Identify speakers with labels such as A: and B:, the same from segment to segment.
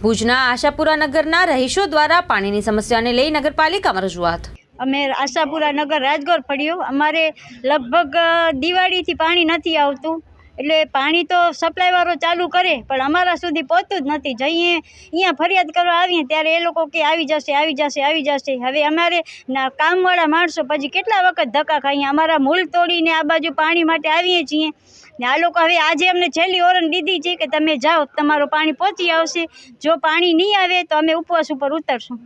A: ભુજના આશાપુરા નગરના રહીશો દ્વારા પાણીની સમસ્યાને લઈ નગરપાલિકામાં રજૂઆત.
B: અમે આશાપુરા નગર રાજગોર ફળ્યું અમારે લગભગ દિવાળીથી પાણી નથી આવતું. એટલે પાણી તો સપ્લાયવાળો ચાલુ કરે, પણ અમારા સુધી પહોંચતું જ નથી. જઈએ અહીંયા ફરિયાદ કરવા આવીએ ત્યારે એ લોકો કે આવી જશે આવી જશે આવી જશે. હવે અમારે ના કામવાળા માણસો પછી કેટલા વખત ધક્કા ખાઈએ? અમારા મૂળ તોડીને આ બાજુ પાણી માટે આવીએ છીએ. ને આ લોકો હવે આજે અમને છેલ્લી ઓરણ દીધી છે કે તમે જાઓ, તમારું પાણી પહોંચી આવશે. જો પાણી નહીં આવે તો અમે ઉપવાસ ઉપર ઉતરશું.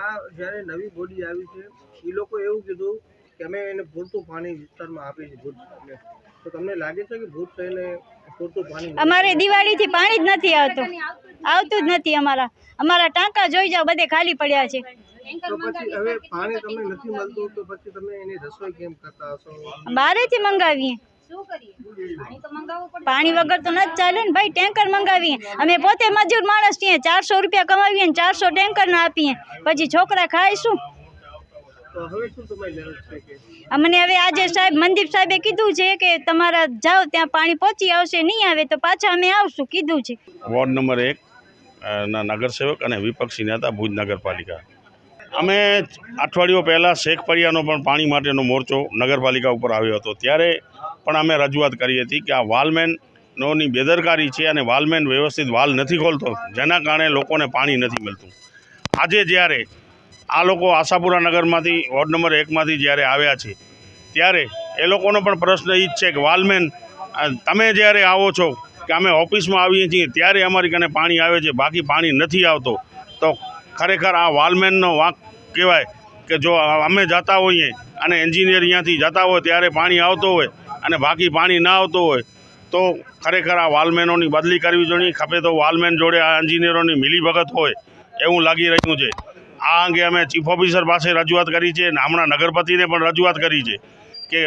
C: આ જ્યારે નવી બોડી આવી છે એ લોકો એવું કીધું કે અમે એને પૂરતું પાણી વિસ્તારમાં આપીએ છીએ ભુજ તો તમને લાગે છે કે ભુજ થઈને પૂરતું પાણી
B: અમારે દિવાળીથી પાણી જ નથી આવતું. આવતું જ નથી અમારા. અમારા ટાંકા જોઈ જાઓ બધે ખાલી પડ્યા છે.
C: તો પછી હવે પાણી તમને નથી મળતું તો પછી તમે એની રસોઈ કેમ કરતા હશો?
B: બારેથી મંગાવીએ. પાણી વગર તો નથી ચાલે ને ભાઈ ટેન્કર મંગાવીએ. અમે પોતે મજૂર માણસ છીએ ચારસો રૂપિયા કમાવીએ ને ચારસો ટેન્કરના આપીએ. પછી છોકરા ખાય શું અમને હવે આજે સાહેબ મનદીપ સાહેબે કીધું છે કે તમારા જાઓ ત્યાં પાણી પહોંચી આવશે નહીં આવે તો પાછા અમે આવશું કીધું છે.
D: વોર્ડ નંબર એક ના નગરસેવક અને વિપક્ષી નેતા ભુજ નગરપાલિકા. અમે અઠવાડિયો પહેલાં શેખ પરિયાનો પણ પાણી માટેનો મોરચો નગરપાલિકા ઉપર આવ્યો હતો. ત્યારે પણ અમે રજૂઆત કરી હતી કે આ વાલમેનોની બેદરકારી છે અને વાલમેન વ્યવસ્થિત વાલ નથી ખોલતો જેના કારણે લોકોને પાણી નથી મળતું. આજે જ્યારે આ લોકો આશાપુરા નગરમાંથી, વોર્ડ નંબર એકમાંથી જ્યારે આવ્યા છે, ત્યારે એ લોકોનો પણ પ્રશ્ન એ જ છે કે, વાલમેન તમે જ્યારે આવો છો કે અમે ઓફિસમાં આવીએ છીએ, ત્યારે અમારી કને પાણી આવે છે, બાકી પાણી નથી આવતો. તો ખરેખર આ વાલમેનનો વાંક કહેવાય કે જો અમે જતા હોઈએ અને એન્જિનિયર અહીંયાથી જતા હોય ત્યારે પાણી આવતો હોય અને બાકી પાણી ના આવતું હોય, તો ખરેખર આ વાલમેનોની બદલી કરવી જોઈએ. ખપે તો વાલમેન જોડે આ એન્જિનિયરોની મિલીભગત હોય એવું લાગી રહ્યું છે. આ અંગે અમે ચીફ ઓફિસર પાસે રજૂઆત કરી છે અને હમણાં નગરપતિને પણ રજૂઆત કરી છે કે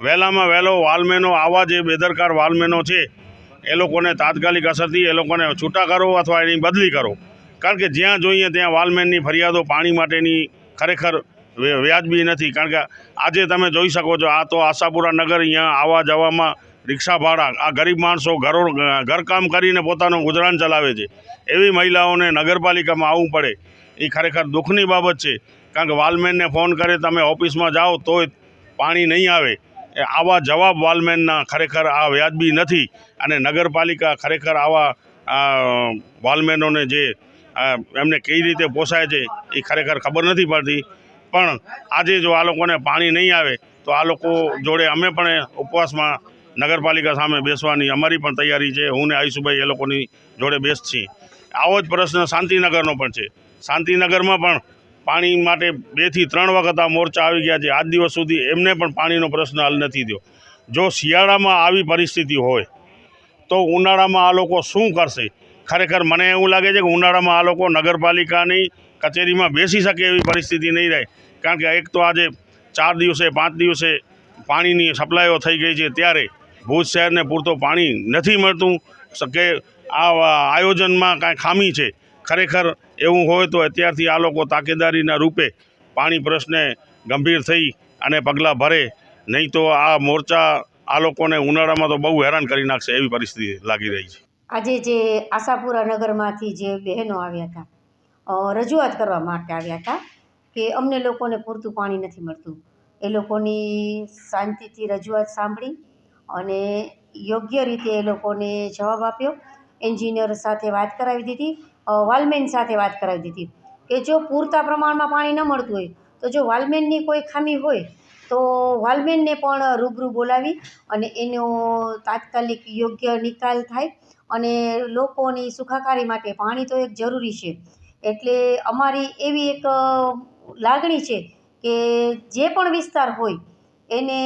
D: વહેલામાં વહેલો વાલમેનો આવા જે બેદરકાર વાલમેનો છે, એ લોકોને તાત્કાલિક અસરથી એ લોકોને છૂટા કરો અથવા એની બદલી કરો. કારણ કે જ્યાં જોઈએ ત્યાં વાલમેનની ફરિયાદો પાણી માટેની ખરેખર વ્ય- વ્યાજબી નથી. કારણ કે આજે તમે જોઈ શકો છો, આ તો આશાપુરા નગર અહીંયા આવવા જવામાં રિક્ષા ભાડા, આ ગરીબ માણસો ઘરો, ઘરકામ કરીને પોતાનું ગુજરાન ચલાવે છે. એવી મહિલાઓને નગરપાલિકામાં આવવું પડે. એ ખરેખર દુઃખની બાબત છે. કારણ કે વાલમેનને ફોન કરે, તમે ઓફિસમાં જાઓ, તોય પાણી નહીં આવે. એ આવા જવાબ વાલમેનના ખરેખર આ વ્યાજબી નથી. અને નગરપાલિકા ખરેખર આવા વાલમેનોને જે એમને કઈ રીતે પોસાય છે, એ ખરેખર ખબર નથી પડતી. પણ આજે જો આ લોકોને પાણી નહીં આવે, તો આ લોકો જોડે અમે પણ ઉપવાસમાં નગરપાલિકા સામે બેસવાની અમારી પણ તૈયારી છે. હું ને આયુષભાઈ એ લોકોની જોડે બેસ છીએ. આવો જ પ્રશ્ન શાંતિનગરનો પણ છે. શાંતિનગરમાં પણ પાણી માટે બેથી ત્રણ વખત આ મોરચા આવી ગયા છે. આજ દિવસ સુધી એમને પણ પાણીનો પ્રશ્ન હલ નથી થયો. જો શિયાળામાં આવી પરિસ્થિતિ હોય, તો ઉનાળામાં આ લોકો શું કરશે? ખરેખર મને એવું લાગે છે કે ઉનાળામાં આ લોકો નગરપાલિકાની કચેરીમાં બેસી શકે એવી પરિસ્થિતિ નહીં રહે. કારણ કે એક તો આજે ચાર દિવસે, પાંચ દિવસે પાણીની સપ્લાયો થઈ ગઈ છે. ત્યારે ભુજ શહેરને પૂરતો પાણી નથી મળતું કે આ આયોજનમાં કાંઈ ખામી છે. ખરેખર એવું હોય તો અત્યારથી આ લોકો તાકેદારીના રૂપે પાણી પ્રશ્ને ગંભીર થઈ અને પગલાં ભરે. નહીં તો આ મોરચા આ લોકોને ઉનાળામાં તો બહુ હેરાન કરી નાખશે એવી પરિસ્થિતિ લાગી રહી છે.
E: આજે જે આશાપુરા નગરમાંથી જે બહેનો આવ્યા હતા રજૂઆત કરવા માટે આવ્યા હતા કે અમને લોકોને પૂરતું પાણી નથી મળતું. એ લોકોની શાંતિથી રજૂઆત સાંભળી અને યોગ્ય રીતે એ લોકોને જવાબ આપ્યો. એન્જિનિયર સાથે વાત કરાવી દીધી. વાલમેન સાથે વાત કરાવી દીધી કે જો પૂરતા પ્રમાણમાં પાણી ન મળતું હોય, તો જો વાલમેનની કોઈ ખામી હોય, તો વાલમેનને પણ રૂબરૂ બોલાવી અને એનો તાત્કાલિક યોગ્ય નિકાલ થાય અને લોકોની સુખાકારી માટે પાણી તો એક જરૂરી છે. એટલે અમારી એવી એક લાગણી છે કે જે પણ વિસ્તાર હોય, એને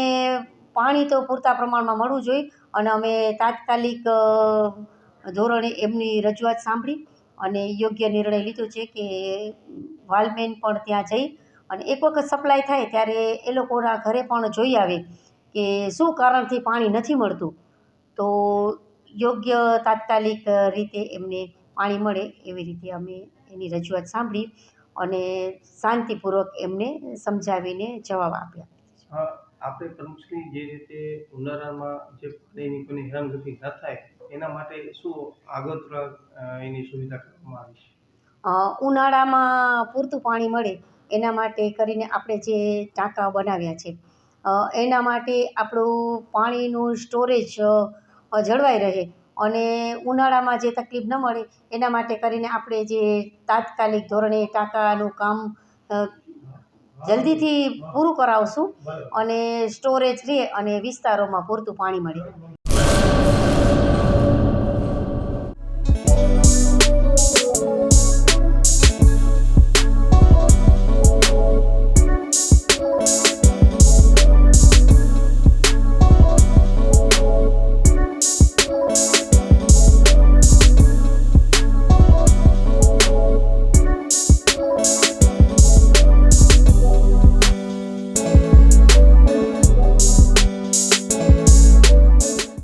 E: પાણી તો પૂરતા પ્રમાણમાં મળવું જોઈએ અને અમે તાત્કાલિક ધોરણે એમની રજૂઆત સાંભળી અને યોગ્ય નિર્ણય લીધો છે કે વાલમેન પણ ત્યાં જઈ અને એક વખત સપ્લાય થાય ત્યારે એ લોકોના ઘરે પણ જોઈ આવે કે શું કારણથી પાણી નથી મળતું. તો યોગ્ય તાત્કાલિક રીતે એમને પાણી મળે એવી રીતે અમે એની રજૂઆત સાંભળી અને શાંતિપૂર્વક એમને સમજાવીને જવાબ આપ્યા.
C: આપણે પ્રમુખશ્રી જે રીતે ઉનાળામાં જે પાણીની કોઈ હેરાનગતિ ન થાય એના માટે શું આગોતરા એની સુવિધા કરવામાં આવી છે?
E: ઉનાળામાં પૂરતું પાણી મળે એના માટે કરીને આપણે જે ટાંકા બનાવ્યા છે એના માટે આપણું પાણીનું સ્ટોરેજ જળવાઈ રહે અને ઉનાળામાં જે તકલીફ ન મળે એના માટે કરીને આપણે જે તાત્કાલિક ધોરણે ટાંકાનું કામ જલ્દીથી પૂરું કરાવશું અને સ્ટોરેજ રહે અને વિસ્તારોમાં પૂરતું પાણી મળે.